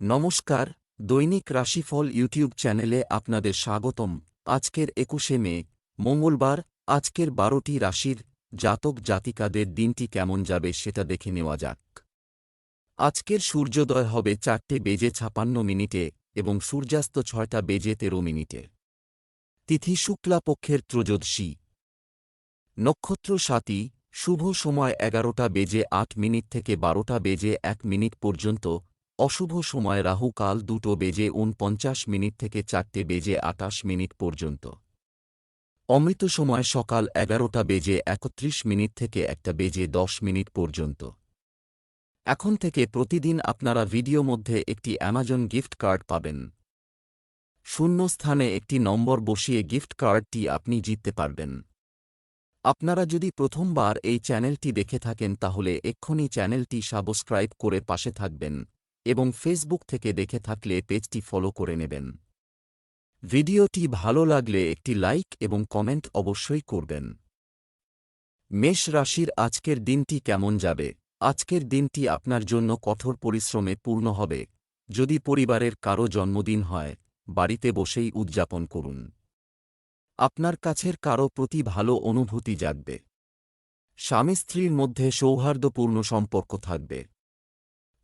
নমস্কার, দৈনিক রাশিফল ইউটিউব চ্যানেলে আপনাদের স্বাগতম। আজকের একুশে মে, মঙ্গলবার, আজকের বারোটি রাশির জাতক জাতিকাদের দিনটি কেমন যাবে সেটা দেখে নেওয়া যাক। আজকের সূর্যোদয় হবে চারটে বেজে ছাপান্ন মিনিটে এবং সূর্যাস্ত ছয়টা বেজে তেরো মিনিটে। তিথি শুক্লা পক্ষের ত্রয়োদশী। নক্ষত্র সাতী, শুভ সময় এগারোটা বেজে আট মিনিট থেকে বারোটা বেজে এক মিনিট পর্যন্ত অশুভ সময় রাহু কাল দুটো বেজে উনপঞ্চাশ মিনিট থেকে চারটে বেজে আটাশ মিনিট পর্যন্ত। অমৃত সময় সকাল এগারোটা বেজে একত্রিশ মিনিট থেকে একটা বেজে দশ মিনিট পর্যন্ত। এখন থেকে প্রতিদিন আপনারা ভিডিও মধ্যে একটি অ্যামাজন গিফট কার্ড পাবেন। শূন্য স্থানে একটি নম্বর বসিয়ে গিফট কার্ডটি আপনি জিততে পারবেন। আপনারা যদি প্রথমবার এই চ্যানেলটি দেখে থাকেন তাহলে এক্ষুনি চ্যানেলটি সাবস্ক্রাইব করে পাশে থাকবেন। এবং ফেসবুক থেকে দেখে থাকলে পেজটি ফলো করে নেবেন। ভিডিওটি ভালো লাগলে একটি লাইক এবং কমেন্ট অবশ্যই করবেন। মেষ রাশির আজকের দিনটি কেমন যাবে? আজকের দিনটি আপনার জন্য কঠোর পরিশ্রমে পূর্ণ হবে। যদি পরিবারের কারও জন্মদিন হয়, বাড়িতে বসেই উদযাপন করুন। আপনার কাছের কারও প্রতি ভালো অনুভূতি জাগবে। স্বামী স্ত্রীর মধ্যে সৌহার্দ্যপূর্ণ সম্পর্ক থাকবে।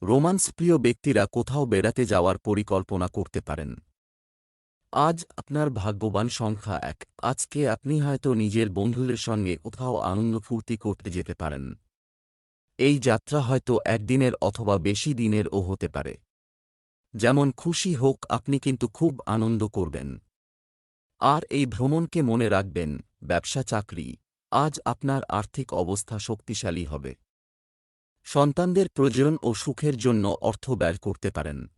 রোমান্স প্রিয় ব্যক্তিরা কোথাও বেড়াতে যাওয়ার পরিকল্পনা করতে পারেন। আজ আপনার ভাগ্যবান সংখ্যা এক। আজকে আপনি হয়তো নিজের বন্ধুদের সঙ্গে কোথাও আনন্দ ফুর্তি করতে যেতে পারেন। এই যাত্রা হয়তো একদিনের অথবা বেশি দিনেরও হতে পারে। যেমন খুশি হোক, আপনি কিন্তু খুব আনন্দ করবেন। আর এই ভ্রমণকে মনে রাখবেন ব্যবসা চাকরি আজ আপনার আর্থিক অবস্থা শক্তিশালী হবে। সন্তানদের প্রয়োজন ও সুখের জন্য অর্থ ব্যয় করতে পারেন।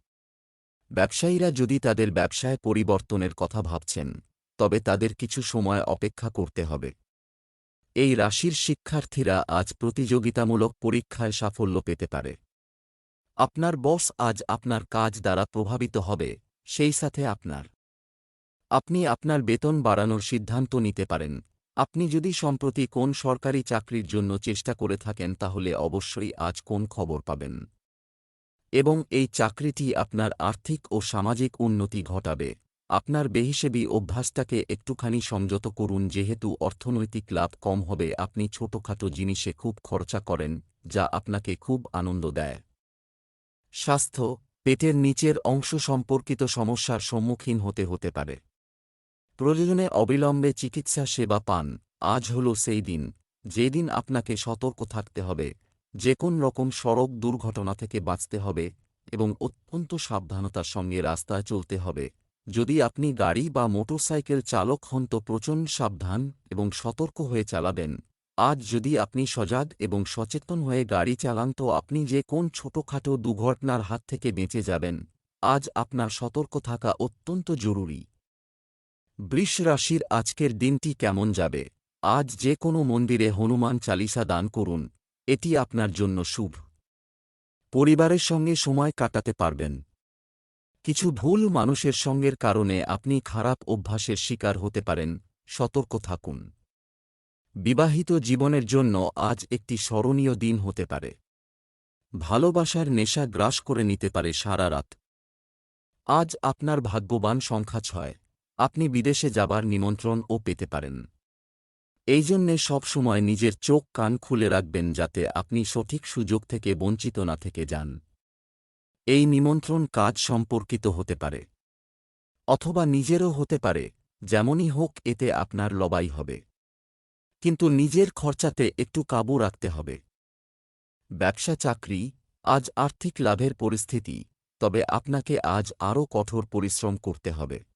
ব্যবসায়ীরা যদি তাদের ব্যবসায় পরিবর্তনের কথা ভাবছেন, তবে তাদের কিছু সময় অপেক্ষা করতে হবে। এই রাশির শিক্ষার্থীরা আজ প্রতিযোগিতামূলক পরীক্ষায় সাফল্য পেতে পারে। আপনার বস আজ আপনার কাজ দ্বারা প্রভাবিত হবে, সেই সাথে আপনার। আপনি আপনার বেতন বাড়ানোর সিদ্ধান্ত নিতে পারেন। আপনি যদি সম্প্রতি কোন সরকারি চাকরির জন্য চেষ্টা করে থাকেন, তাহলে অবশ্যই আজ কোন খবর পাবেন? এবং এই চাকরিটি আপনার আর্থিক ও সামাজিক উন্নতি ঘটাবে। আপনার বেহিসেবি অভ্যাসটাকে একটুখানি সংযত করুন, যেহেতু অর্থনৈতিক লাভ কম হবে। আপনি ছোটখাটো জিনিসে খুব খরচা করেন, যা আপনাকে খুব আনন্দ দেয়। স্বাস্থ্য, পেটের নিচের অংশ সম্পর্কিত সমস্যার সম্মুখীন হতে হতে পারে। প্রয়োজনে অবিলম্বে চিকিৎসা সেবা পান। আজ হল সেই দিন। যেদিন আপনাকে সতর্ক থাকতে হবে। যে কোন রকম সড়ক দুর্ঘটনা থেকে বাঁচতে হবে এবং অত্যন্ত সাবধানতার সঙ্গে রাস্তায় চলতে হবে। যদি আপনি গাড়ি বা মোটরসাইকেল চালক হন তো প্রচণ্ড সাবধান এবং সতর্ক হয়ে চালাবেন। আজ যদি আপনি সজাগ এবং সচেতন হয়ে গাড়ি চালান তো আপনি যে কোন ছোটখাটো দুর্ঘটনার হাত থেকে বেঁচে যাবেন। আজ আপনার সতর্ক থাকা অত্যন্ত জরুরি। বৃষ রাশির আজকের দিনটি কেমন যাবে? আজ যে কোনো মন্দিরে হনুমান চালিসা দান করুন। এটি আপনার জন্য শুভ। পরিবারের সঙ্গে সময় কাটাতে পারবেন। কিছু ভুল মানুষের সঙ্গের কারণে আপনি খারাপ অভ্যাসের শিকার হতে পারেন। সতর্ক থাকুন। বিবাহিত জীবনের জন্য আজ একটি স্মরণীয় দিন হতে পারে। ভালোবাসার নেশা গ্রাস করে নিতে পারে সারা রাত। আজ আপনার ভাগ্যবান সংখ্যা ছয়। আপনি বিদেশে যাবার নিমন্ত্রণও পেতে পারেন। এই জন্যে সবসময় নিজের চোখ কান খুলে রাখবেন যাতে আপনি সঠিক সুযোগ থেকে বঞ্চিত না থেকে যান। এই নিমন্ত্রণ কাজ সম্পর্কিত হতে পারে। অথবা নিজেরও হতে পারে, যেমনই হোক এতে আপনার লবাই হবে। কিন্তু নিজের খরচাতে একটু কাবু রাখতে হবে। ব্যবসা চাকরি, আজ আর্থিক লাভের পরিস্থিতি, তবে আপনাকে আজ আরও কঠোর পরিশ্রম করতে হবে।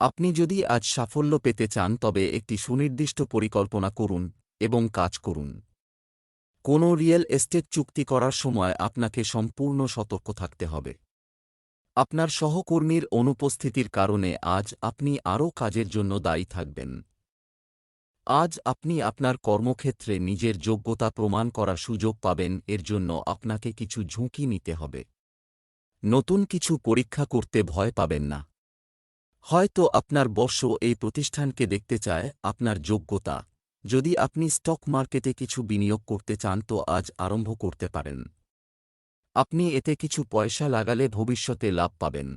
আপনি যদি আজ সাফল্য পেতে চান, তবে একটি সুনির্দিষ্ট পরিকল্পনা করুন এবং কাজ করুন। কোনো রিয়েল এস্টেট চুক্তি করার সময় আপনাকে সম্পূর্ণ সতর্ক থাকতে হবে। আপনার সহকর্মীর অনুপস্থিতির কারণে আজ আপনি আরও কাজের জন্য দায়ী থাকবেন। আজ আপনি আপনার কর্মক্ষেত্রে নিজের যোগ্যতা প্রমাণ করার সুযোগ পাবেন, এর জন্য আপনাকে কিছু ঝুঁকি নিতে হবে। নতুন কিছু পরীক্ষা করতে ভয় পাবেন না। হয়তো আপনার বর্ষ এই প্রতিষ্ঠানকে দেখতে চায় আপনার যোগ্যতা। যদি আপনি স্টক মার্কেটে কিছু বিনিয়োগ করতে চান তো আজ আরম্ভ করতে পারেন। আপনি এতে কিছু পয়সা লাগালে ভবিষ্যতে লাভ পাবেন।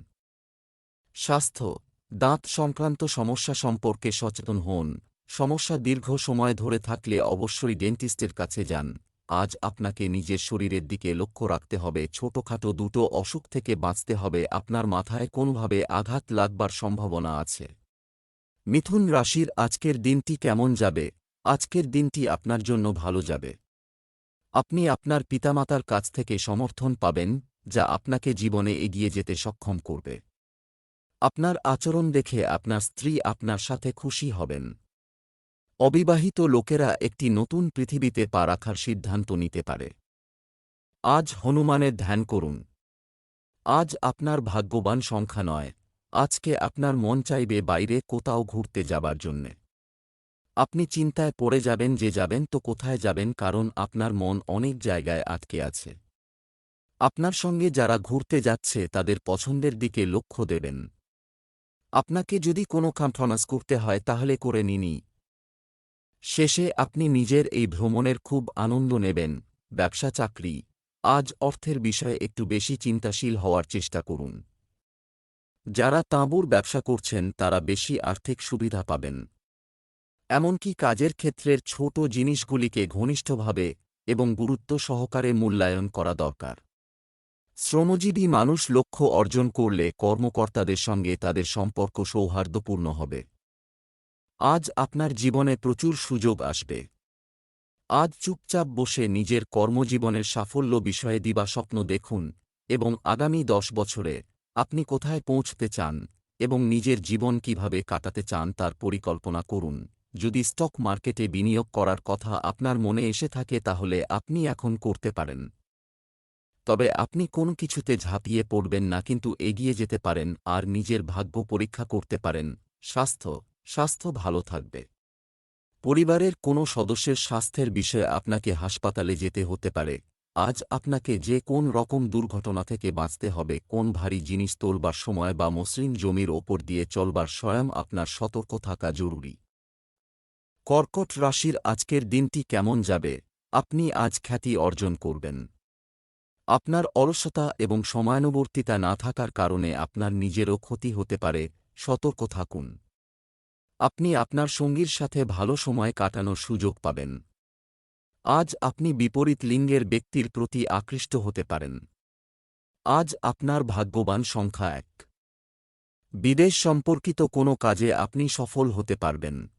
স্বাস্থ্য, দাঁত সংক্রান্ত সমস্যা সম্পর্কে সচেতন হন। সমস্যা দীর্ঘ সময় ধরে থাকলে অবশ্যই ডেন্টিস্টের কাছে যান। আজ আপনাকে নিজের শরীরের দিকে লক্ষ্য রাখতে হবে। ছোটখাটো দুটো অসুখ থেকে বাঁচতে হবে। আপনার মাথায় কোনোভাবে আঘাত লাগবার সম্ভাবনা আছে। মিথুন রাশির আজকের দিনটি কেমন যাবে? আজকের দিনটি আপনার জন্য ভালো যাবে। আপনি আপনার পিতামাতার কাছ থেকে সমর্থন পাবেন, যা আপনাকে জীবনে এগিয়ে যেতে সক্ষম করবে। আপনার আচরণ দেখে আপনার স্ত্রী আপনার সাথে খুশি হবেন। অবিবাহিত লোকেরা একটি নতুন পৃথিবীতে পা রাখার সিদ্ধান্ত নিতে পারে। আজ হনুমানের ধ্যান করুন। আজ আপনার ভাগ্যবান সংখ্যা নয়, আজকে আপনার মন চাইবে বাইরে কোথাও ঘুরতে যাবার জন্যে। আপনি চিন্তায় পড়ে যাবেন যে যাবেন তো কোথায় যাবেন কারণ আপনার মন অনেক জায়গায় আটকে আছে। আপনার সঙ্গে যারা ঘুরতে যাচ্ছে তাদের পছন্দের দিকে লক্ষ্য দেবেন। আপনাকে যদি কোনো কনফার্মাস করতে হয় তাহলে করে নিনি শেষে আপনি নিজের এই ভ্রমণের খুব আনন্দ নেবেন, ব্যবসা চাকরি। আজ অর্থের বিষয়ে একটু বেশি চিন্তাশীল হওয়ার চেষ্টা করুন। যারা তাঁবুর ব্যবসা করছেন, তারা বেশি আর্থিক সুবিধা পাবেন। এমনকি কাজের ক্ষেত্রের ছোট জিনিসগুলিকে ঘনিষ্ঠভাবে এবং গুরুত্ব সহকারে মূল্যায়ন করা দরকার। শ্রমজীবী মানুষ লক্ষ্য অর্জন করলে কর্মকর্তাদের সঙ্গে তাদের সম্পর্ক সৌহার্দ্যপূর্ণ হবে। আজ আপনার জীবনে প্রচুর সুযোগ আসবে। আজ চুপচাপ বসে নিজের কর্মজীবনের সাফল্য বিষয়ে দিবা স্বপ্ন দেখুন এবং আগামী দশ বছরে আপনি কোথায় পৌঁছতে চান এবং নিজের জীবন কীভাবে কাটাতে চান তার পরিকল্পনা করুন। যদি স্টক মার্কেটে বিনিয়োগ করার কথা আপনার মনে এসে থাকে তাহলে আপনি এখন করতে পারেন। তবে আপনি কোনো কিছুতে ঝাঁপিয়ে পড়বেন না, কিন্তু এগিয়ে যেতে পারেন আর নিজের ভাগ্য পরীক্ষা করতে পারেন। স্বাস্থ্য স্বাস্থ্য ভালো থাকবে। পরিবারের কোনো সদস্যের স্বাস্থ্যের বিষয়ে আপনাকে হাসপাতালে যেতে হতে পারে। আজ আপনাকে যে কোন রকম দুর্ঘটনা থেকে বাঁচতে হবে, কোন ভারী জিনিস তোলবার সময় বা মসৃণ জমির ওপর দিয়ে চলবার স্বয়ং আপনার সতর্ক থাকা জরুরি। কর্কট রাশির আজকের দিনটি কেমন যাবে? আপনি আজ খ্যাতি অর্জন করবেন। আপনার অলসতা এবং সময়ানুবর্তিতা না থাকার কারণে আপনার নিজেরও ক্ষতি হতে পারে। সতর্ক থাকুন। আপনি আপনার সঙ্গীর সাথে ভালো সময় কাটানোর সুযোগ পাবেন। আজ আপনি বিপরীত লিঙ্গের ব্যক্তির প্রতি আকৃষ্ট হতে পারেন। আজ আপনার ভাগ্যবান সংখ্যা এক। বিদেশ সম্পর্কিত কোনো কাজে আপনি সফল হতে পারবেন।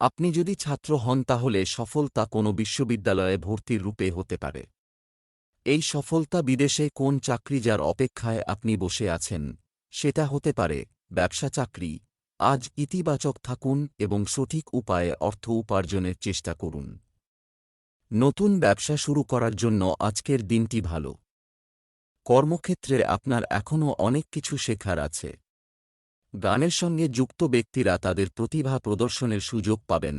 আপনি যদি ছাত্র হন তাহলে সফলতা কোনো বিশ্ববিদ্যালয়ে ভর্তির রূপে হতে পারে। এই সফলতা বিদেশে কোন চাকরি যার অপেক্ষায় আপনি বসে আছেন, সেটা হতে পারে ব্যবসা চাকরি আজ ইতিবাচক থাকুন এবং সঠিক উপায়ে অর্থ উপার্জনের চেষ্টা করুন। নতুন ব্যবসা শুরু করার জন্য আজকের দিনটি ভালো। কর্মক্ষেত্রে আপনার এখনও অনেক কিছু শেখার আছে। গানের সঙ্গে যুক্ত ব্যক্তিরা তাদের প্রতিভা প্রদর্শনের সুযোগ পাবেন।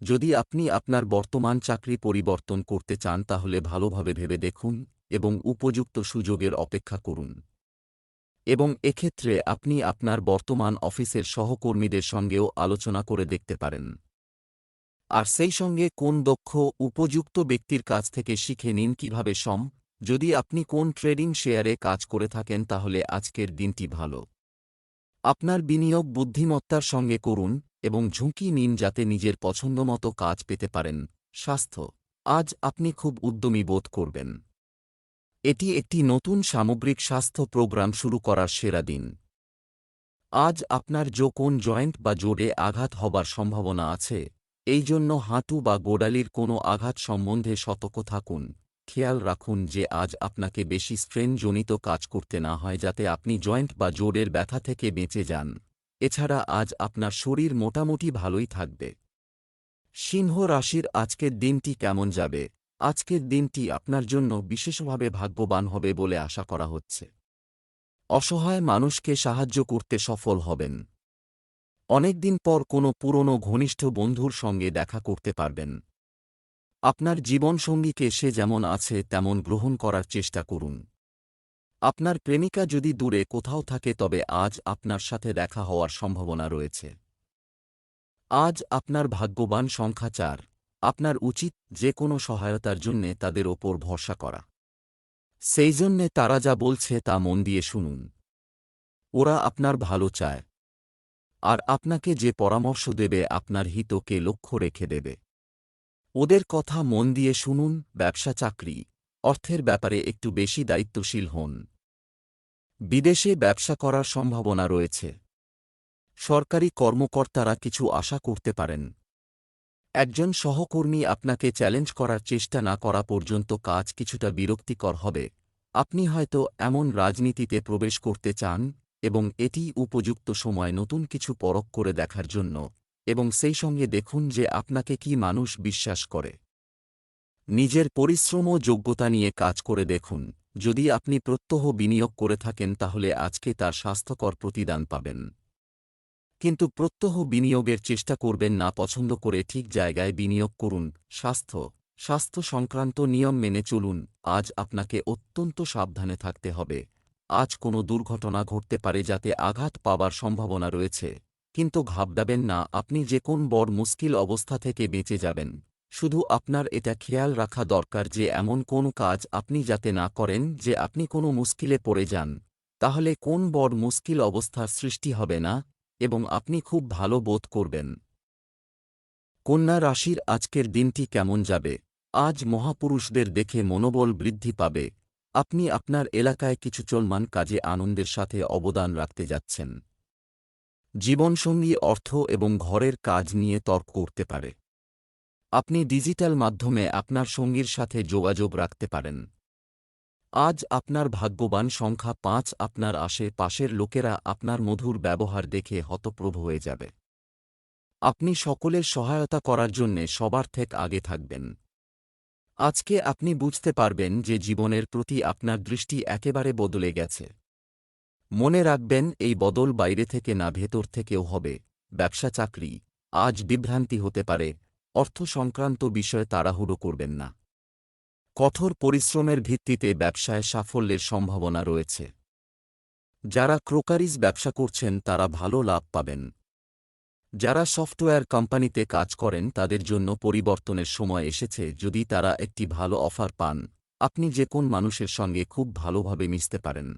যদি আপনি আপনার বর্তমান চাকরি পরিবর্তন করতে চান তাহলে ভালোভাবে ভেবে দেখুন এবং উপযুক্ত সুযোগের অপেক্ষা করুন। এবং এক্ষেত্রে আপনি আপনার বর্তমান অফিসের সহকর্মীদের সঙ্গেও আলোচনা করে দেখতে পারেন। আর সেই সঙ্গে কোন দক্ষ, উপযুক্ত ব্যক্তির কাছ থেকে শিখে নিন কীভাবে সম যদি আপনি কোন ট্রেডিং শেয়ারে কাজ করে থাকেন তাহলে আজকের দিনটি ভালো। আপনার বিনিয়োগ বুদ্ধিমত্তার সঙ্গে করুন এবং ঝুঁকি নিন যাতে নিজের পছন্দমতো কাজ পেতে পারেন। স্বাস্থ্য, আজ আপনি খুব উদ্যমী বোধ করবেন। এটি একটি নতুন সামগ্রিক স্বাস্থ্য প্রোগ্রাম শুরু করার সেরা দিন। আজ আপনার যো কোন জয়েন্ট বা জোরে আঘাত হবার সম্ভাবনা আছে, এই জন্য হাঁটু বা গোড়ালির কোনো আঘাত সম্বন্ধে সতর্ক থাকুন। খেয়াল রাখুন যে আজ আপনাকে বেশি স্ট্রেনজনিত কাজ করতে না হয় যাতে আপনি জয়েন্ট বা জোরের ব্যথা থেকে বেঁচে যান। এছাড়া আজ আপনার শরীর মোটামুটি ভালোই থাকবে। সিংহ রাশির আজকের দিনটি কেমন যাবে? আজকের দিনটি আপনার জন্য বিশেষভাবে ভাগ্যবান হবে বলে আশা করা হচ্ছে। অসহায় মানুষকে সাহায্য করতে সফল হবেন। অনেকদিন পর কোনো পুরনো ঘনিষ্ঠ বন্ধুর সঙ্গে দেখা করতে পারবেন। আপনার জীবনসঙ্গীকে সে যেমন আছে, তেমন গ্রহণ করার চেষ্টা করুন। আপনার প্রেমিকা যদি দূরে কোথাও থাকে, তবে আজ আপনার সাথে দেখা হওয়ার সম্ভাবনা রয়েছে। আজ আপনার ভাগ্যবান সংখ্যা চার। আপনার উচিত যে কোনো সহায়তার জন্যে তাদের ওপর ভরসা করা। সেই জন্যে তারা যা বলছে তা মন দিয়ে শুনুন। ওরা আপনার ভালো চায়। আর আপনাকে যে পরামর্শ দেবে আপনার হিতকে লক্ষ্য রেখে দেবে। ওদের কথা মন দিয়ে শুনুন, ব্যবসা চাকরি, অর্থের ব্যাপারে একটু বেশি দায়িত্বশীল হন। বিদেশে ব্যবসা করার সম্ভাবনা রয়েছে। সরকারি কর্মকর্তারা কিছু আশা করতে পারেন। একজন সহকর্মী আপনাকে চ্যালেঞ্জ করার চেষ্টা না করা পর্যন্ত কাজ কিছুটা বিরক্তিকর হবে। আপনি হয়তো এমন রাজনীতিতে প্রবেশ করতে চান এবং এটি উপযুক্ত সময় নতুন কিছু পরখ করে দেখার জন্য, এবং সেই সঙ্গে দেখুন যে আপনাকে কি মানুষ বিশ্বাস করে। নিজের পরিশ্রম ও যোগ্যতা নিয়ে কাজ করে দেখুন। যদি আপনি প্রত্যহ বিনিয়োগ করে থাকেন তাহলে আজকে তার স্বাস্থ্যকর প্রতিদান পাবেন। কিন্তু প্রত্যহ বিনিয়োগের চেষ্টা করবেন না, পছন্দ করে ঠিক জায়গায় বিনিয়োগ করুন। স্বাস্থ্য স্বাস্থ্য সংক্রান্ত নিয়ম মেনে চলুন। আজ আপনাকে অত্যন্ত সাবধানে থাকতে হবে। আজ কোনো দুর্ঘটনা ঘটতে পারে যাতে আঘাত পাবার সম্ভাবনা রয়েছে। কিন্তু ঘাবড়াবেন না, আপনি যে কোন বড় মুশকিল অবস্থা থেকে বেঁচে যাবেন। শুধু আপনার এটা খেয়াল রাখা দরকার যে এমন কোন কাজ আপনি যাতে না করেন যে আপনি কোনো মুশকিলে পড়ে যান। তাহলে কোন বড় মুশকিল অবস্থার সৃষ্টি হবে না? এবং আপনি খুব ভালো বোধ করবেন। কন্যা রাশির আজকের দিনটি কেমন যাবে? আজ মহাপুরুষদের দেখে মনোবল বৃদ্ধি পাবে। আপনি আপনার এলাকায় কিছু চলমান কাজে আনন্দের সাথে অবদান রাখতে যাচ্ছেন। জীবনসঙ্গী অর্থ এবং ঘরের কাজ নিয়ে তর্ক করতে পারে। আপনি ডিজিটাল মাধ্যমে আপনার সঙ্গীর সাথে যোগাযোগ রাখতে পারেন। আজ আপনার ভাগ্যবান সংখ্যা পাঁচ আপনার আশে পাশের লোকেরা আপনার মধুর ব্যবহার দেখে হতপ্রভ হয়ে যাবে। আপনি সকলের সহায়তা করার জন্যে সবার থেকে আগে থাকবেন। আজকে আপনি বুঝতে পারবেন যে জীবনের প্রতি আপনার দৃষ্টি একেবারে বদলে গেছে। মনে রাখবেন, এই বদল বাইরে থেকে না, ভেতর থেকেও হবে। ব্যবসা চাকরি, আজ বিভ্রান্তি হতে পারে। অর্থ সংক্রান্ত বিষয়ে তাড়াহুড়ো করবেন না। কঠোর পরিশ্রমের ভিত্তিতে ব্যবসায় সাফল্যের সম্ভাবনা রয়েছে। যারা ক্রোকারিজ ব্যবসা করছেন, তারা ভালো লাভ পাবেন। যারা সফটওয়্যার কোম্পানিতে কাজ করেন, তাদের জন্য পরিবর্তনের সময় এসেছে যদি তারা একটি ভালো অফার পান। আপনি যে কোন মানুষের সঙ্গে খুব ভালোভাবে মিশতে পারেন।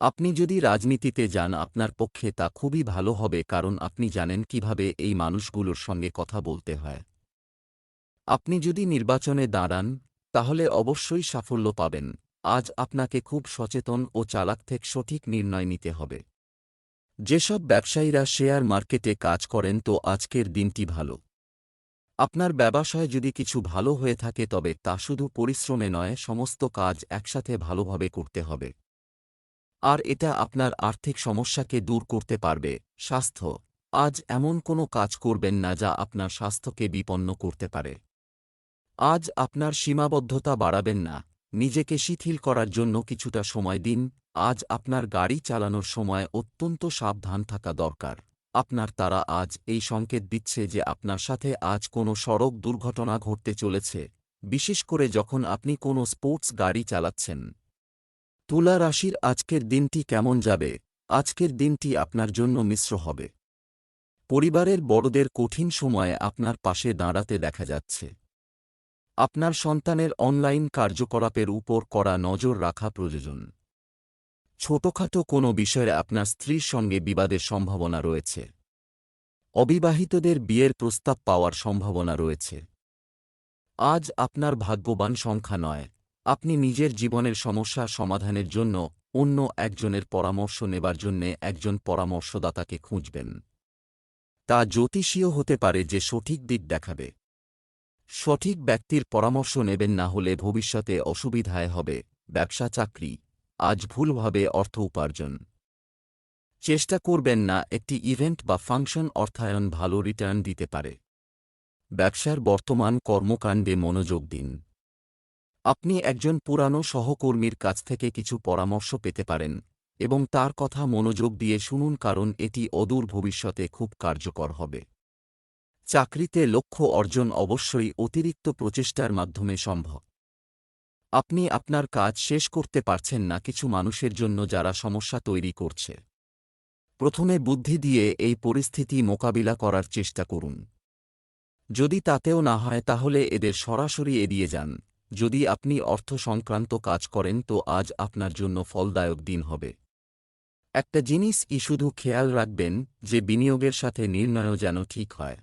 আপনি যদি রাজনীতিতে যান, আপনার পক্ষে তা খুবই ভালো হবে কারণ আপনি জানেন কীভাবে এই মানুষগুলোর সঙ্গে কথা বলতে হয়। আপনি যদি নির্বাচনে দাঁড়ান তাহলে অবশ্যই সাফল্য পাবেন। আজ আপনাকে খুব সচেতন ও চালাক থেকে সঠিক নির্ণয় নিতে হবে। যেসব ব্যবসায়ীরা শেয়ার মার্কেটে কাজ করেন তো আজকের দিনটি ভালো। আপনার ব্যবসায় যদি কিছু ভালো হয়ে থাকে তবে তা শুধু পরিশ্রমে নয়, সমস্ত কাজ একসাথে ভালোভাবে করতে হবে। আর এটা আপনার আর্থিক সমস্যাকে দূর করতে পারবে। স্বাস্থ্য, আজ এমন কোনো কাজ করবেন না যা আপনার স্বাস্থ্যকে বিপন্ন করতে পারে। আজ আপনার সীমাবদ্ধতা বাড়াবেন না। নিজেকে শিথিল করার জন্য কিছুটা সময় দিন। আজ আপনার গাড়ি চালানোর সময় অত্যন্ত সাবধান থাকা দরকার। আপনার তারা আজ এই সংকেত দিচ্ছে যে আপনার সাথে আজ কোনো সড়ক দুর্ঘটনা ঘটতে চলেছে। বিশেষ করে যখন আপনি কোনো স্পোর্টস গাড়ি চালাচ্ছেন। তুলা রাশির আজকের দিনটি কেমন যাবে? আজকের দিনটি আপনার জন্য মিশ্র হবে। পরিবারের বড়দের কঠিন সময়ে আপনার পাশে দাঁড়াতে দেখা যাচ্ছে। আপনার সন্তানের অনলাইন কার্যকলাপের উপর করা নজর রাখা প্রয়োজন। ছোটখাটো কোনো বিষয়ে আপনার স্ত্রীর সঙ্গে বিবাদের সম্ভাবনা রয়েছে। অবিবাহিতদের বিয়ের প্রস্তাব পাওয়ার সম্ভাবনা রয়েছে। আজ আপনার ভাগ্যবান সংখ্যা নয়। আপনি নিজের জীবনের সমস্যা সমাধানের জন্য অন্য একজনের পরামর্শ নেবার জন্যে একজন পরামর্শদাতাকে খুঁজবেন। তা জ্যোতিষীয় হতে পারে যে সঠিক দিক দেখাবে। সঠিক ব্যক্তির পরামর্শ নেবেন না হলে ভবিষ্যতে অসুবিধায় হবে। ব্যবসা চাকরি। আজ ভুলভাবে অর্থ উপার্জন। চেষ্টা করবেন না একটি ইভেন্ট বা ফাংশন অর্থায়ন ভালো রিটার্ন দিতে পারে। ব্যবসার বর্তমান কর্মকাণ্ডে মনোযোগ দিন। আপনি একজন পুরানো সহকর্মীর কাছ থেকে কিছু পরামর্শ পেতে পারেন এবং তার কথা মনোযোগ দিয়ে শুনুন কারণ এটি অদূর ভবিষ্যতে খুব কার্যকর হবে। চাকরিতে লক্ষ্য অর্জন অবশ্যই অতিরিক্ত প্রচেষ্টার মাধ্যমে সম্ভব। আপনি আপনার কাজ শেষ করতে পারছেন না কিছু মানুষের জন্য যারা সমস্যা তৈরি করছে। প্রথমে বুদ্ধি দিয়ে এই পরিস্থিতি মোকাবিলা করার চেষ্টা করুন। যদি তাতেও না হয় তাহলে এদের সরাসরি এড়িয়ে যান। যদি আপনি অর্থ সংক্রান্ত কাজ করেন তো আজ আপনার জন্য ফলদায়ক দিন হবে। একটা জিনিস ই শুধু খেয়াল রাখবেন যে বিনিয়োগের সাথে নির্ণয়ও যেন ঠিক হয়।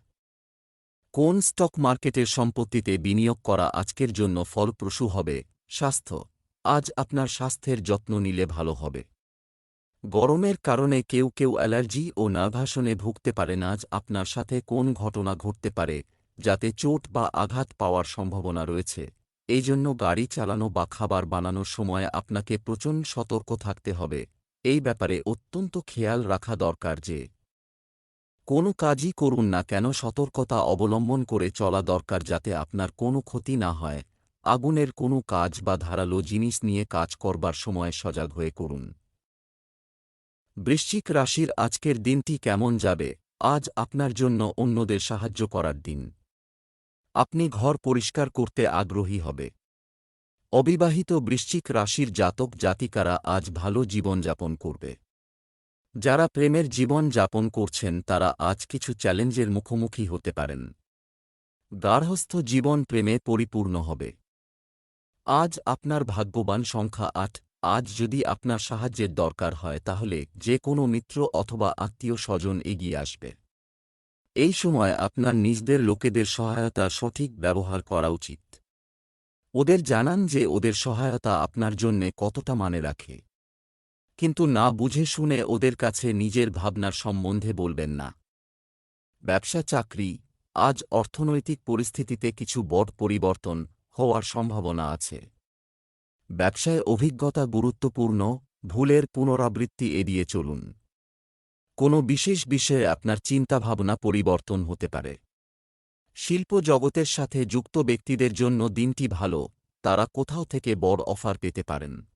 কোন স্টক মার্কেটের সম্পত্তিতে বিনিয়োগ করা আজকের জন্য ফলপ্রসূ হবে? স্বাস্থ্য। আজ আপনার স্বাস্থ্যের যত্ন নিলে ভালো হবে। গরমের কারণে কেউ কেউ অ্যালার্জি ও নার্ভাসনে ভুগতে পারেন। আজ আপনার সাথে কোন ঘটনা ঘটতে পারে, যাতে চোট বা আঘাত পাওয়ার সম্ভাবনা রয়েছে? এই জন্য গাড়ি চালানো বা খাবার বানানোর সময় আপনাকে প্রচণ্ড সতর্ক থাকতে হবে। এই ব্যাপারে অত্যন্ত খেয়াল রাখা দরকার যে কোনো কাজই করুন না কেন সতর্কতা অবলম্বন করে চলা দরকার যাতে আপনার কোনো ক্ষতি না হয়। আগুনের কোনো কাজ বা ধারালো জিনিস নিয়ে কাজ করবার সময় সজাগ হয়ে করুন। বৃশ্চিক রাশির আজকের দিনটি কেমন যাবে? আজ আপনার জন্য অন্যদের সাহায্য করার দিন। আপনি ঘর পরিষ্কার করতে আগ্রহী হবে। অবিবাহিত বৃশ্চিক রাশির জাতক জাতিকারা আজ ভালো জীবনযাপন করবে। যারা প্রেমের জীবন যাপন করছেন, তারা আজ কিছু চ্যালেঞ্জের মুখোমুখি হতে পারেন। গার্হস্থ জীবন প্রেমে পরিপূর্ণ হবে। আজ আপনার ভাগ্যবান সংখ্যা আট, আজ যদি আপনার সাহায্যের দরকার হয়, তাহলে যে কোনো মিত্র অথবা আত্মীয় স্বজন এগিয়ে আসবে। এই সময় আপনার নিজদের লোকেদের সহায়তা সঠিক ব্যবহার করা উচিত। ওদের জানান যে ওদের সহায়তা আপনার জন্যে কতটা মানে রাখে। কিন্তু না বুঝে শুনে ওদের কাছে নিজের ভাবনার সম্বন্ধে বলবেন না। ব্যবসা চাকরি, আজ অর্থনৈতিক পরিস্থিতিতে কিছু বড় পরিবর্তন হওয়ার সম্ভাবনা আছে। ব্যবসায় অভিজ্ঞতা গুরুত্বপূর্ণ, ভুলের পুনরাবৃত্তি এড়িয়ে চলুন। কোনো বিশেষ বিষয়ে আপনার চিন্তাভাবনা পরিবর্তন হতে পারে। শিল্প জগতের সাথে যুক্ত ব্যক্তিদের জন্য দিনটি ভালো, তারা কোথাও থেকে বড় অফার পেতে পারেন।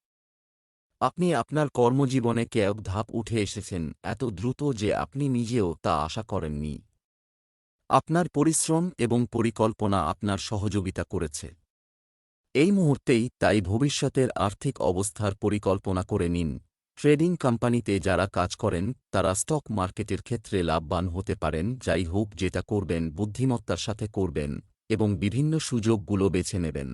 আপনি আপনার কর্মজীবনে কেয়ক ধাপ উঠে এসেছেন এত দ্রুত যে আপনি নিজেও তা আশা করেননি। আপনার পরিশ্রম এবং পরিকল্পনা আপনার সহযোগিতা করেছে। এই মুহূর্তেই তাই ভবিষ্যতের আর্থিক অবস্থার পরিকল্পনা করে নিন। ট্রেডিং কোম্পানিতে যারা কাজ করেন, তারা স্টক মার্কেটের ক্ষেত্রে লাভবান হতে পারেন, যাই হোক যেটা করবেন, বুদ্ধিমত্তার সাথে করবেন এবং বিভিন্ন সুযোগগুলো বেছে নেবেন।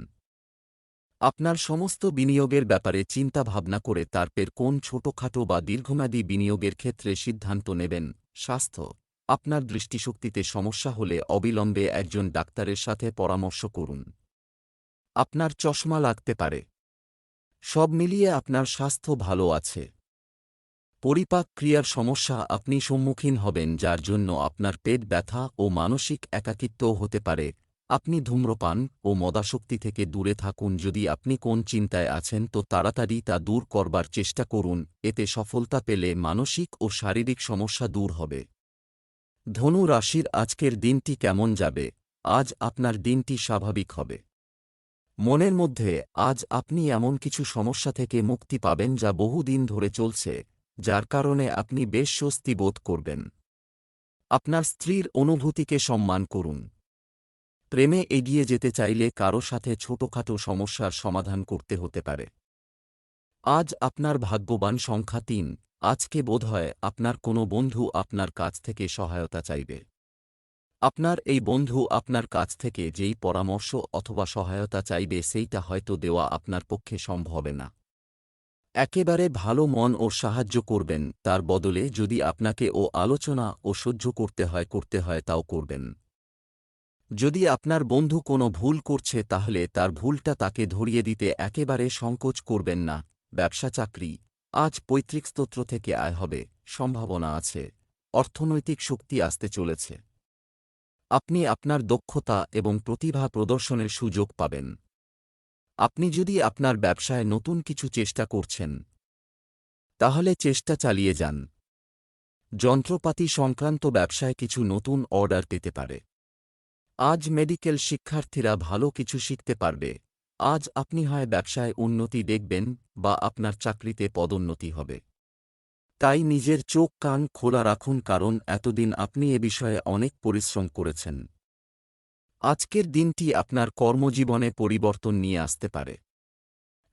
আপনার সমস্ত বিনিয়োগের ব্যাপারে চিন্তা ভাবনা করে তারপের কোন ছোটখাটো বা দীর্ঘমেয়াদী বিনিয়োগের ক্ষেত্রে সিদ্ধান্ত নেবেন। স্বাস্থ্য। আপনার দৃষ্টিশক্তিতে সমস্যা হলে অবিলম্বে একজন ডাক্তারের সাথে পরামর্শ করুন। আপনার চশমা লাগতে পারে। সব মিলিয়ে আপনার স্বাস্থ্য ভালো আছে। পরিপাক ক্রিয়ার সমস্যা আপনি সম্মুখীন হবেন যার জন্য আপনার পেট ব্যথা ও মানসিক একাকিত্বও হতে পারে। আপনি ধূম্রপান ও মদাশক্তি থেকে দূরে থাকুন যদি আপনি কোন চিন্তায় আছেন তো তাড়াতাড়ি তা দূর করবার চেষ্টা করুন, এতে সফলতা পেলে মানসিক ও শারীরিক সমস্যা দূর হবে। ধনু রাশির আজকের দিনটি কেমন যাবে? আজ আপনার দিনটি স্বাভাবিক হবে। মনের মধ্যে, আজ আপনি এমন কিছু সমস্যা থেকে মুক্তি পাবেন যা বহুদিন ধরে চলছে, যার কারণে আপনি বেশ স্বস্তি বোধ করবেন। আপনার স্ত্রীর অনুভূতিকে সম্মান করুন। প্রেমে এগিয়ে যেতে চাইলে কারও সাথে ছোটখাটো সমস্যার সমাধান করতে হতে পারে। আজ আপনার ভাগ্যবান সংখ্যা তিন, আজকে বোধহয় আপনার কোনো বন্ধু আপনার কাছ থেকে সহায়তা চাইবে। আপনার এই বন্ধু আপনার কাছ থেকে যেই পরামর্শ অথবা সহায়তা চাইবে সেইটা হয়তো দেওয়া আপনার পক্ষে সম্ভবে না। একেবারে ভালো মন ও সাহায্য করবেন, তার বদলে যদি আপনাকে ও আলোচনা ও সহ্য করতে হয় করতে হয়, তাও করবেন। যদি আপনার বন্ধু কোনো ভুল করছে তাহলে তার ভুলটা তাকে ধরিয়ে দিতে একেবারে সংকোচ করবেন না। ব্যবসা চাকরি। আজ পৈতৃক স্তোত্র থেকে আয় হবে, সম্ভাবনা আছে। অর্থনৈতিক শক্তি আসতে চলেছে। আপনি আপনার দক্ষতা এবং প্রতিভা প্রদর্শনের সুযোগ পাবেন। আপনি যদি আপনার ব্যবসায় নতুন কিছু চেষ্টা করছেন, তাহলে চেষ্টা চালিয়ে যান। যন্ত্রপাতি সংক্রান্ত ব্যবসায় কিছু নতুন অর্ডার পেতে পারে। আজ মেডিকেল শিক্ষার্থীরা ভালো কিছু শিখতে পারবে। আজ আপনি হয় ব্যবসায় উন্নতি দেখবেন বা আপনার চাকরিতে পদোন্নতি হবে। তাই নিজের চোখ কান খোলা রাখুন কারণ এতদিন আপনি এ বিষয়ে অনেক পরিশ্রম করেছেন। আজকের দিনটি আপনার কর্মজীবনে পরিবর্তন নিয়ে আসতে পারে।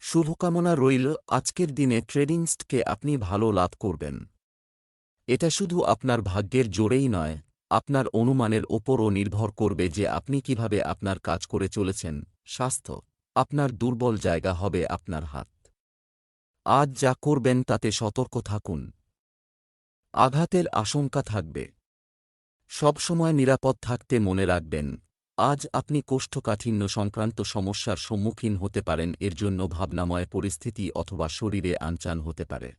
শুভকামনা রইল, আজকের দিনে ট্রেডিংসকে আপনি ভালো লাভ করবেন। এটা শুধু আপনার ভাগ্যের জোরেই নয় আপনার অনুমানের ওপরও নির্ভর করবে যে আপনি কীভাবে আপনার কাজ করে চলেছেন। স্বাস্থ্য, আপনার দুর্বল জায়গা হবে আপনার হাত। আজ যা করবেন তাতে সতর্ক থাকুন। আঘাতের আশঙ্কা থাকবে। সবসময় নিরাপদ থাকতে মনে রাখবেন, আজ আপনি কোষ্ঠকাঠিন্য সংক্রান্ত সমস্যার সম্মুখীন হতে পারেন, এর জন্য ভাবনাময় পরিস্থিতি অথবা শরীরে আনচান হতে পারে।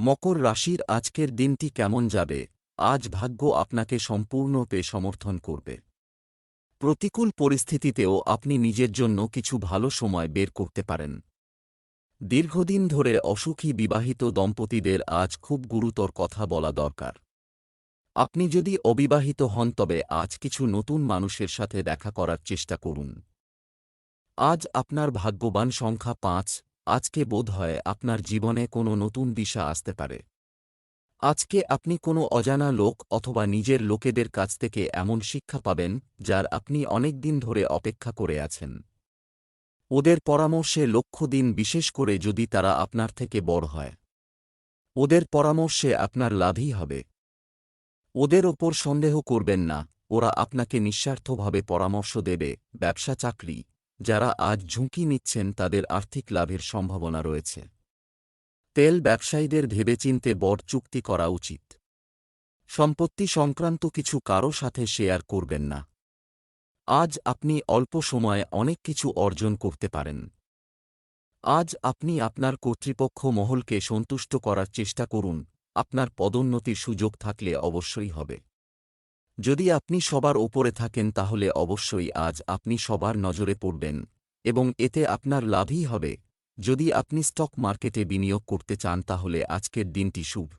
মকর রাশির আজকের দিনটি কেমন যাবে? আজ ভাগ্য আপনাকে সম্পূর্ণরূপে সমর্থন করবে। প্রতিকূল পরিস্থিতিতেও আপনি নিজের জন্য কিছু ভালো সময় বের করতে পারেন। দীর্ঘদিন ধরে অসুখী বিবাহিত দম্পতিদের আজ খুব গুরুতর কথা বলা দরকার। আপনি যদি অবিবাহিত হন তবে আজ কিছু নতুন মানুষের সাথে দেখা করার চেষ্টা করুন। আজ আপনার ভাগ্যবান সংখ্যা পাঁচ, আজকে বোধ হয় আপনার জীবনে কোনো নতুন দিশা আসতে পারে। আজকে আপনি কোনো অজানা লোক অথবা নিজের লোকেদের কাছ থেকে এমন শিক্ষা পাবেন, যার আপনি অনেক দিন ধরে অপেক্ষা করে আছেন। ওদের পরামর্শে লক্ষ্য দিন বিশেষ করে যদি তারা আপনার থেকে বড় হয়। ওদের পরামর্শে আপনার লাভই হবে। ওদের ওপর সন্দেহ করবেন না, ওরা আপনাকে নিঃস্বার্থভাবে পরামর্শ দেবে, ব্যবসা চাকরি, যারা আজ ঝুঁকি নিচ্ছেন তাদের আর্থিক লাভের সম্ভাবনা রয়েছে। তেল ব্যবসায়ীদের ভেবেচিন্তে বড় চুক্তি করা উচিত। সম্পত্তি সংক্রান্ত কিছু কারও সাথে শেয়ার করবেন না। আজ আপনি অল্প সময়ে অনেক কিছু অর্জন করতে পারেন। আজ আপনি আপনার কর্তৃপক্ষ মহলকে সন্তুষ্ট করার চেষ্টা করুন, আপনার পদোন্নতির সুযোগ থাকলে অবশ্যই হবে। যদি আপনি সবার ওপরে থাকেন তাহলে অবশ্যই আজ আপনি সবার নজরে পড়বেন এবং এতে আপনার লাভই হবে। যদি আপনি স্টক মার্কেটে বিনিয়োগ করতে চান তাহলে আজকের দিনটি শুভ।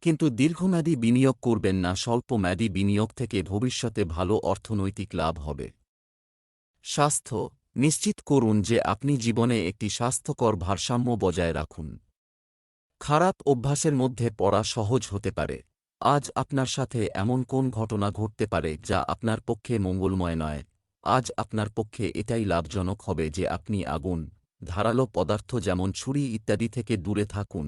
কিন্তু দীর্ঘমেয়াদী বিনিয়োগ করবেন না স্বল্প স্বল্পমেয়াদী বিনিয়োগ থেকে ভবিষ্যতে ভালো অর্থনৈতিক লাভ হবে। স্বাস্থ্য, নিশ্চিত করুন যে আপনি জীবনে একটি স্বাস্থ্যকর ভারসাম্য বজায় রাখুন। খারাপ অভ্যাসের মধ্যে পড়া সহজ হতে পারে। আজ আপনার সাথে এমন কোন ঘটনা ঘটতে পারে যা আপনার পক্ষে মঙ্গলময় নয়? আজ আপনার পক্ষে এটাই লাভজনক হবে যে আপনি আগুন ধারালো পদার্থ যেমন ছুরি ইত্যাদি থেকে দূরে থাকুন।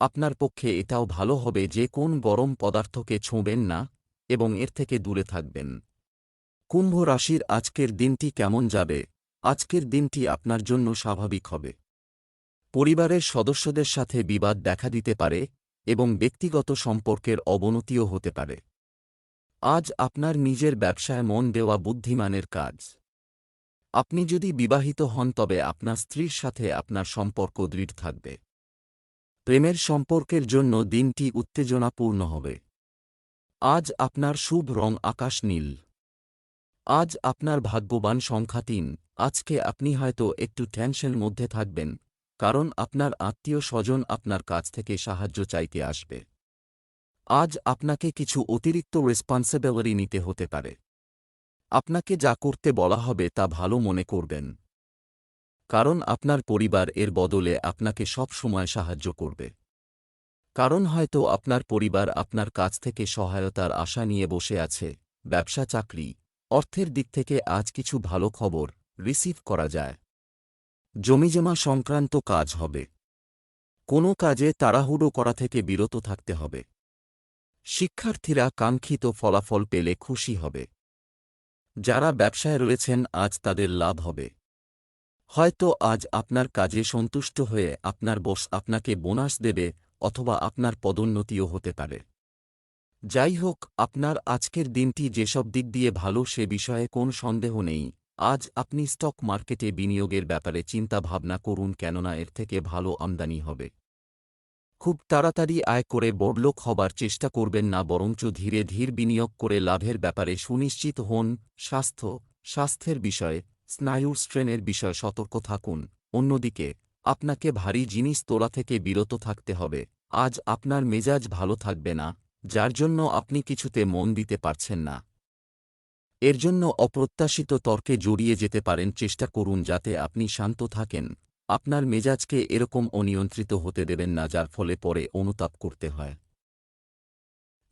আপনার পক্ষে এটাও ভালো হবে যে কোন গরম পদার্থকে ছোঁবেন না এবং এর থেকে দূরে থাকবেন। কুম্ভ রাশির আজকের দিনটি কেমন যাবে? আজকের দিনটি আপনার জন্য স্বাভাবিক হবে। পরিবারের সদস্যদের সাথে বিবাদ দেখা দিতে পারে এবং ব্যক্তিগত সম্পর্কের অবনতিও হতে পারে। আজ আপনার নিজের ব্যবসায় মন দেওয়া বুদ্ধিমানের কাজ। আপনি যদি বিবাহিত হন, তবে আপনার স্ত্রীর সাথে আপনার সম্পর্ক দৃঢ় থাকবে। প্রেমের সম্পর্কের জন্য দিনটি উত্তেজনাপূর্ণ হবে। আজ আপনার শুভ রং আকাশ নীল। আজ আপনার ভাগ্যবান সংখ্যা তিন। আজকে আপনি হয়তো একটু টেনশন মধ্যে থাকবেন, কারণ আপনার আত্মীয় স্বজন আপনার কাছ থেকে সাহায্য চাইতে আসবে। আজ আপনাকে কিছু অতিরিক্ত রেসপন্সিবিলিটি নিতে হতে পারে। আপনাকে যা করতে বলা হবে তা ভালো মনে করবেন। কারণ আপনার পরিবার এর বদলে আপনাকে সব সময় সাহায্য করবে। কারণ হয়তো আপনার পরিবার আপনার কাছ থেকে সহায়তার আশা নিয়ে বসে আছে, ব্যবসা, চাকরি, অর্থের দিক থেকে আজ কিছু ভালো খবর রিসিভ করা যায়। জমিজমা সংক্রান্ত কাজ হবে। কোনো কাজে তাড়াহুড়ো করা থেকে বিরত থাকতে হবে। শিক্ষার্থীরা কাঙ্ক্ষিত ফলাফল পেলে খুশি হবে। যারা ব্যবসায় রয়েছেন, আজ তাদের লাভ হবে। হয়তো আজ আপনার কাজে সন্তুষ্ট হয়ে আপনার বস আপনাকে বোনাস দেবে অথবা আপনার পদোন্নতিও হতে পারে। যাই হোক, আপনার আজকের দিনটি যেসব দিক দিয়ে ভালো সে বিষয়ে কোন সন্দেহ নেই। আজ আপনি স্টক মার্কেটে বিনিয়োগের ব্যাপারে চিন্তা ভাবনা করুন কেননা এর থেকে ভালো আমদানি হবে। খুব তাড়াতাড়ি আয় করে বড়লোক হবার চেষ্টা করবেন না, বরঞ্চ ধীরে ধীর বিনিয়োগ করে লাভের ব্যাপারে সুনিশ্চিত হন। স্বাস্থ্য, স্বাস্থ্যের বিষয়ে, স্নায়ুর স্ট্রেনের বিষয়ে সতর্ক থাকুন। অন্যদিকে, আপনাকে ভারী জিনিস তোলা থেকে বিরত থাকতে হবে। আজ আপনার মেজাজ ভালো থাকবে না, যার জন্য আপনি কিছুতে মন দিতে পারছেন না। এর জন্য অপ্রত্যাশিত তর্কে জড়িয়ে যেতে পারেন। চেষ্টা করুন যাতে আপনি শান্ত থাকেন। আপনার মেজাজকে এরকম অনিয়ন্ত্রিত হতে দেবেন না, যার ফলে পরে অনুতাপ করতে হয়।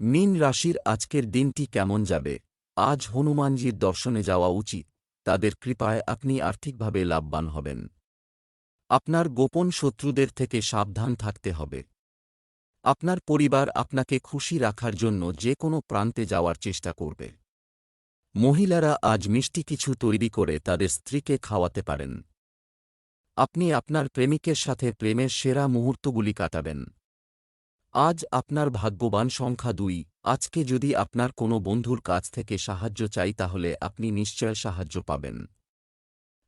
মীন রাশির আজকের দিনটি কেমন যাবে? আজ হনুমানজির দর্শনে যাওয়া উচিত। তাদের কৃপায় আপনি আর্থিকভাবে লাভবান হবেন। আপনার গোপন শত্রুদের থেকে সাবধান থাকতে হবে। আপনার পরিবার আপনাকে খুশি রাখার জন্য যে কোনো প্রান্তে যাওয়ার চেষ্টা করবে। মহিলারা আজ মিষ্টি কিছু তৈরি করে তাদের স্ত্রীকে খাওয়াতে পারেন। আপনি আপনার প্রেমিকের সাথে প্রেমের সেরা মুহূর্তগুলি কাটাবেন। আজ আপনার ভাগ্যবান সংখ্যা দুই। আজকে যদি আপনার কোনো বন্ধুর কাছ থেকে সাহায্য চাই তাহলে আপনি নিশ্চয় সাহায্য পাবেন।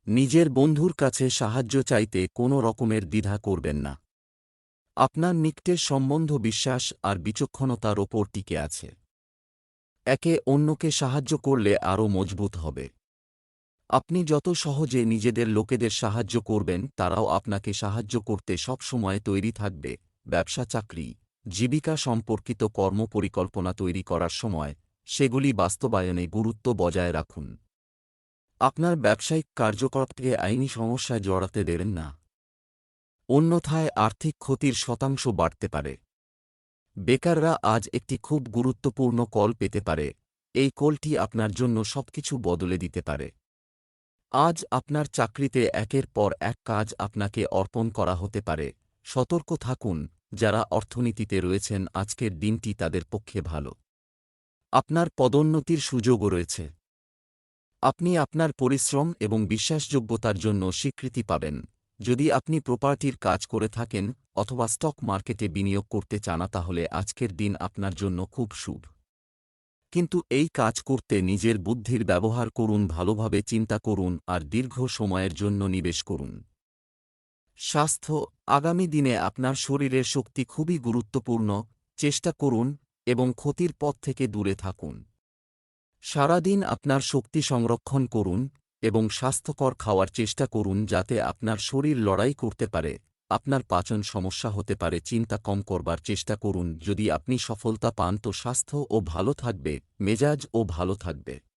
নিজের বন্ধুর কাছে সাহায্য চাইতে কোনো রকমের দ্বিধা করবেন না। আপনার নিকটের সম্বন্ধ বিশ্বাস আর বিচক্ষণতার ওপর টিকে আছে। একে অন্যকে সাহায্য করলে আরও মজবুত হবে। আপনি যত সহজে নিজেদের লোকেদের সাহায্য করবেন, তারাও আপনাকে সাহায্য করতে সবসময় তৈরি থাকবে। ব্যবসা চাকরি, জীবিকা সম্পর্কিত কর্মপরিকল্পনা তৈরি করার সময়, সেগুলি বাস্তবায়নে গুরুত্ব বজায় রাখুন। আপনার ব্যবসায়িক কার্যকলাপকে আইনি সমস্যায় জড়াতে দেবেন না। অন্যথায় আর্থিক ক্ষতির শতাংশ বাড়তে পারে। বেকাররা আজ একটি খুব গুরুত্বপূর্ণ কল পেতে পারে। এই কলটি আপনার জন্য সবকিছু বদলে দিতে পারে। আজ আপনার চাকরিতে একের পর এক কাজ আপনাকে অর্পণ করা হতে পারে। সতর্ক থাকুন, যারা অর্থনীতিতে রয়েছেন, আজকের দিনটি তাদের পক্ষে ভালো। আপনার পদোন্নতির সুযোগও রয়েছে। আপনি আপনার পরিশ্রম এবং বিশ্বাসযোগ্যতার জন্য স্বীকৃতি পাবেন। যদি আপনি প্রপার্টির কাজ করে থাকেন অথবা স্টক মার্কেটে বিনিয়োগ করতে চান, তাহলে আজকের দিন আপনার জন্য খুব শুভ। কিন্তু এই কাজ করতে নিজের বুদ্ধির ব্যবহার করুন, ভালোভাবে চিন্তা করুন আর দীর্ঘ সময়ের জন্য নিবেশ করুন। স্বাস্থ্য, আগামী দিনে আপনার শরীরের শক্তি খুবই গুরুত্বপূর্ণ, চেষ্টা করুন এবং ক্ষতির পথ থেকে দূরে থাকুন। সারাদিন আপনার শক্তি সংরক্ষণ করুন এবং স্বাস্থ্যকর খাওয়ার চেষ্টা করুন যাতে আপনার শরীর লড়াই করতে পারে। আপনার পাচন সমস্যা হতে পারে, চিন্তা কম করবার চেষ্টা করুন। যদি আপনি সফলতা পান তো স্বাস্থ্য ও ভালো থাকবে, মেজাজ ও ভালো থাকবে।